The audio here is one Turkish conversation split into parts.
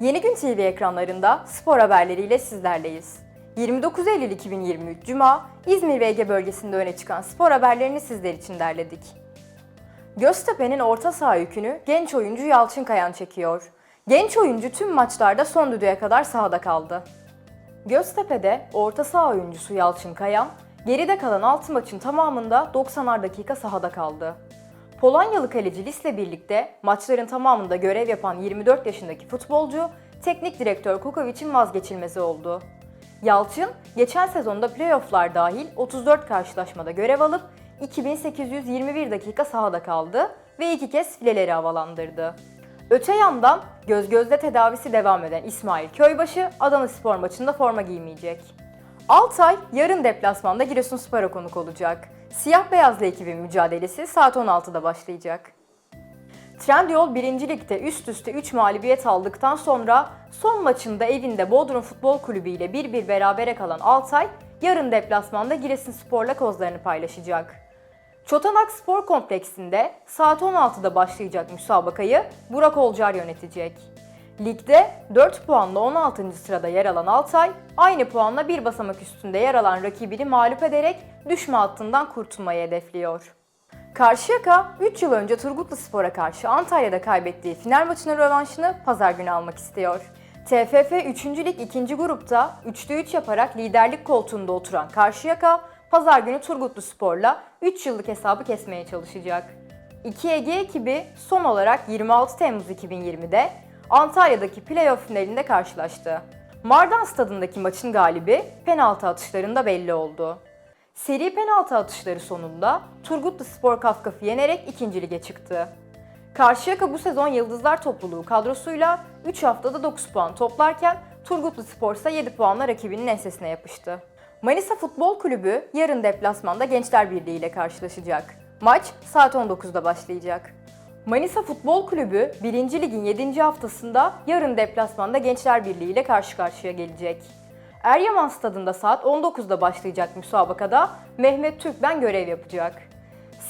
Yeni Gün TV ekranlarında spor haberleriyle sizlerleyiz. 29 Eylül 2023 Cuma, İzmir ve Ege bölgesinde öne çıkan spor haberlerini sizler için derledik. Göztepe'nin orta saha yükünü genç oyuncu Yalçın Kayan çekiyor. Genç oyuncu tüm maçlarda son düdüğe kadar sahada kaldı. Göztepe'de orta saha oyuncusu Yalçın Kayan, geride kalan 6 maçın tamamında 90'ar dakika sahada kaldı. Polonyalı kaleci Lis'le birlikte maçların tamamında görev yapan 24 yaşındaki futbolcu, teknik direktör Kukovic'in vazgeçilmezi oldu. Yalçın, geçen sezonda playofflar dahil 34 karşılaşmada görev alıp 2821 dakika sahada kaldı ve iki kez fileleri havalandırdı. Öte yandan göz gözde tedavisi devam eden İsmail Köybaşı Adana Spor maçında forma giymeyecek. Altay yarın deplasmanda Giresunspor'a konuk olacak. Siyah beyazlı ekibin mücadelesi saat 16'da başlayacak. Trendyol 1. Lig'de üst üste 3 mağlubiyet aldıktan sonra son maçında evinde Bodrum Futbol Kulübü ile 1-1 berabere kalan Altay, yarın deplasmanda Giresunspor'la kozlarını paylaşacak. Çotanak Spor Kompleksinde saat 16'da başlayacak müsabakayı Burak Olcar yönetecek. Ligde 4 puanla 16. sırada yer alan Altay, aynı puanla bir basamak üstünde yer alan rakibini mağlup ederek düşme hattından kurtulmayı hedefliyor. Karşıyaka 3 yıl önce Turgutlu Spor'a karşı Antalya'da kaybettiği final maçının rövanşını pazar günü almak istiyor. TFF 3. Lig 2. grupta 3'te 3 yaparak liderlik koltuğunda oturan Karşıyaka, pazar günü Turgutlu Spor'la 3 yıllık hesabı kesmeye çalışacak. 2 Ege ekibi son olarak 26 Temmuz 2020'de Antalya'daki playoff finalinde karşılaştı. Mardan stadındaki maçın galibi penaltı atışlarında belli oldu. Seri penaltı atışları sonunda Turgutlu Spor Kafkaf'ı yenerek ikinci lige çıktı. Karşıyaka bu sezon Yıldızlar topluluğu kadrosuyla 3 haftada 9 puan toplarken Turgutlu Spor ise 7 puanla rakibinin ensesine yapıştı. Manisa Futbol Kulübü yarın deplasmanda Gençler Birliği ile karşılaşacak. Maç saat 19'da başlayacak. Manisa Futbol Kulübü 1. Lig'in 7. haftasında yarın deplasmanda Gençler Birliği ile karşı karşıya gelecek. Eryaman Stadında saat 19'da başlayacak müsabakada Mehmet Türkmen görev yapacak.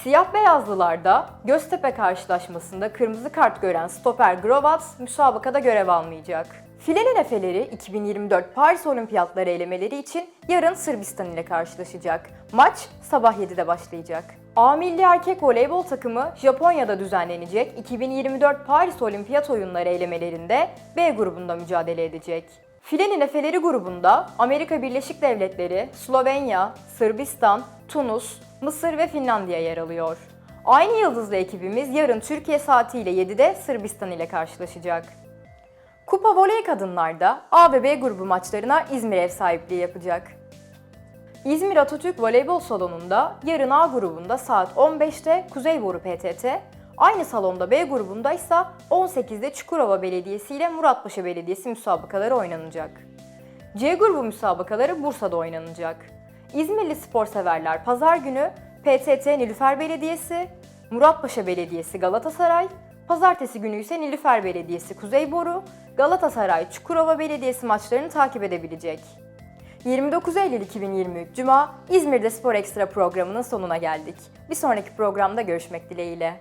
Siyah beyazlılarda Göztepe karşılaşmasında kırmızı kart gören stoper Grovats müsabakada görev almayacak. Filenin Efeleri 2024 Paris Olimpiyatları elemeleri için yarın Sırbistan ile karşılaşacak. Maç sabah 7'de başlayacak. A milli erkek voleybol takımı Japonya'da düzenlenecek 2024 Paris Olimpiyat Oyunları elemelerinde B grubunda mücadele edecek. Filenin Efeleri grubunda Amerika Birleşik Devletleri, Slovenya, Sırbistan, Tunus, Mısır ve Finlandiya yer alıyor. Aynı yıldızlı ekibimiz yarın Türkiye saatiyle 7'de Sırbistan ile karşılaşacak. Kupa Voley Kadınlar'da A ve B grubu maçlarına İzmir ev sahipliği yapacak. İzmir Atatürk Voleybol Salonu'nda yarın A grubunda saat 15'te Kuzeyboru PTT, aynı salonda B grubunda ise 18'de Çukurova Belediyesi ile Muratpaşa Belediyesi müsabakaları oynanacak. C grubu müsabakaları Bursa'da oynanacak. İzmirli spor severler pazar günü PTT Nilüfer Belediyesi, Muratpaşa Belediyesi Galatasaray, pazartesi günü ise Nilüfer Belediyesi Kuzeyboru, Galatasaray Çukurova Belediyesi maçlarını takip edebilecek. 29 Eylül 2023 Cuma İzmir'de Spor Ekstra programının sonuna geldik. Bir sonraki programda görüşmek dileğiyle.